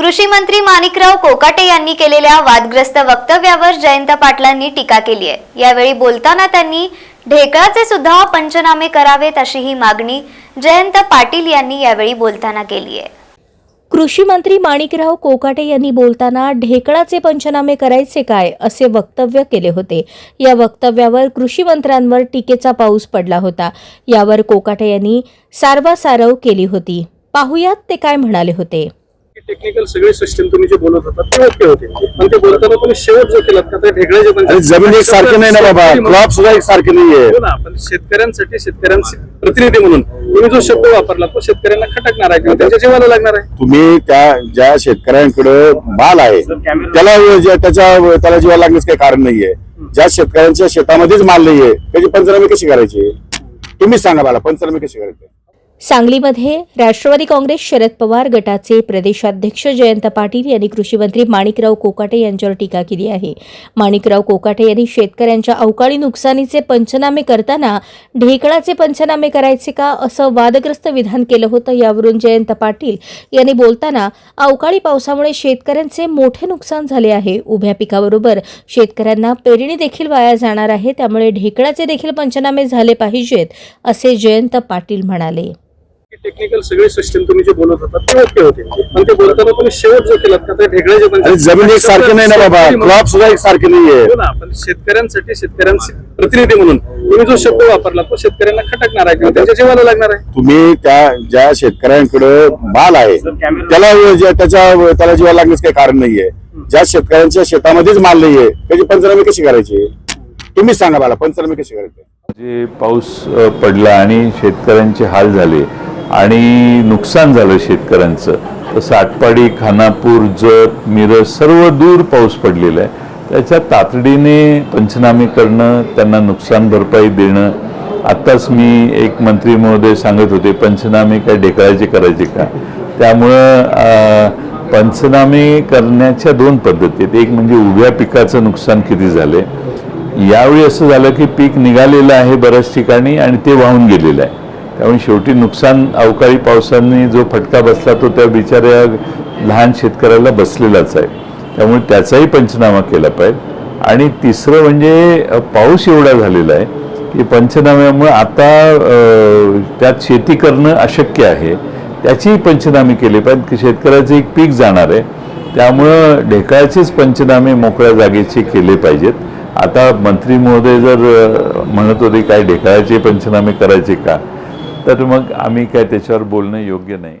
कृषी मंत्री माणिकराव कोकाटे यांनी केलेल्या वादग्रस्त वक्तव्यावर जयंत पाटलांनी टीका केली आहे. यावेळी बोलताना त्यांनी ढेकळाचे सुद्धा पंचनामे करावेत अशी ही मागणी जयंत पाटील यांनी यावेळी बोलताना केली आहे. कृषी मंत्री माणिकराव कोकाटे यांनी बोलताना ढेकळाचे पंचनामे करायचे काय? असे वक्तव्य केले होते. या वक्तव्यावर कृषी मंत्र्यांवर टीकेचा पाऊस पडला होता. यावर कोकाटे यांनी सारवासारव केली होती. पाहुयात ते काय म्हणाले होते. टेक्निकल सगळे सिस्टम तुम्ही जे बोलत होता ते ओके होते. पण ते बोलताना तुम्ही शेवट जो केलात का ते ढेकळाचे पण जमीन एक सारखी नाही ना बाबा. क्रॉप सुद्धा एक सारखे नाहीये. हो ना पण शेतकऱ्यांसाठी शेतकऱ्यांचे प्रतिनिधी म्हणून. तुम्ही जो शब्द वापरला तो शेतकऱ्यांना खटकणार आहे किंवा त्यांच्या जीवाला लागणार आहे? तुम्ही त्या ज्या शेतकऱ्यांकडे माल आहे त्याला जे- त्याच्या त्याला जीवा लागण्याचं काही कारण नाहीये. ज्या शेतकऱ्यांच्या शेतामध्येच माल नाहीये त्याची पंचनामे कशी करायची? तुम्ही सांगा मला पंचनामे कशी करायचे? सांगलीमध्ये राष्ट्रवादी काँग्रेस शरद पवार गटाचे प्रदेशाध्यक्ष जयंत पाटील यांनी कृषी मंत्री माणिकराव कोकाटे यांच्यावर टीका केली आहे. माणिकराव कोकाटे यांनी शेतकऱ्यांच्या अवकाळी नुकसानीचे पंचनामे करताना ढेकळाचे पंचनामे करायचे का असं वादग्रस्त विधान केलं होतं यावरून जयंत पाटील यांनी बोलताना अवकाळी पावसामुळे शेतकऱ्यांचे मोठे नुकसान झाले आहे. उभ्या पिकाबरोबर शेतकऱ्यांना पेरणी देखील वाया जाणार आहे त्यामुळे ढेकळाचे देखील पंचनामे झाले पाहिजेत असे जयंत पाटील म्हणाले. टेक्निकल सगळे सिस्टम तुम्ही जे बोलत होता ते ओके होते. पण ते बोलताना तुम्ही शेवट जो केलात का ते ढेकळाचे पण जमीन एक सारखी नाही ना बाबा. क्रॉप सुद्धा एक सारखे नाहीये. हो ना पण शेतकऱ्यांसाठी शेतकऱ्यांचे प्रतिनिधी म्हणून तुम्ही जो शब्द वापरला तो शेतकऱ्यांना खटकणार आहे किंवा त्यांच्या जीवाला लागणार आहे? तुम्ही त्या ज्या शेतकऱ्यांकडे माल आहे त्याला जे- त्याच्या त्याला जीवा लागण्याचं काही कारण नाहीये. ज्या शेतकऱ्यांच्या शेतामध्येच माल नाहीये त्याची पंचनामे कशी करायची? तुम्ही सांगा मला पंचनामे कशी करायची? जे पाऊस अ, पडला आणि शेतकऱ्यांचे हाल झाले आणि नुकसान झालं शेतकऱ्यांचं. तसं आटपाडी खानापूर जत मिरज सर्व दूर पाऊस पडलेला आहे. त्याच्या तातडीने पंचनामे करणं त्यांना नुकसान भरपाई देणं. आत्ताच मी एक मंत्री महोदय सांगत होते पंचनामे काय ढेकळायचे करायचे का? त्यामुळं पंचनामे करण्याच्या दोन पद्धती आहेत. एक म्हणजे उभ्या पिकाचं नुकसान किती झाले यावेळी असं झालं की पीक निघालेलं आहे बऱ्याच ठिकाणी आणि ते वाहून गेलेलं आहे. त्यामुळे शेवटी नुकसान अवकाळी पावसाने जो फटका बसला तो त्या बिचाऱ्या लहान शेतकऱ्याला बसलेलाच आहे. त्यामुळे त्याचाही पंचनामा केला पाहिजे. आणि तिसरं म्हणजे पाऊस एवढा झालेला आहे की पंचनाम्यामुळे आता त्यात शेती करणं अशक्य आहे. त्याचीही पंचनामे केले पाहिजेत की शेतकऱ्याचं एक पीक जाणार आहे. त्यामुळं ढेकाळचेच पंचनामे मोकळ्या जागेचे केले पाहिजेत. आता मंत्री महोदय जर म्हणत होते काय ढेकाळाचे पंचनामे करायचे का? तर मग आम्ही काय त्याच्यावर बोलणं योग्य नाही.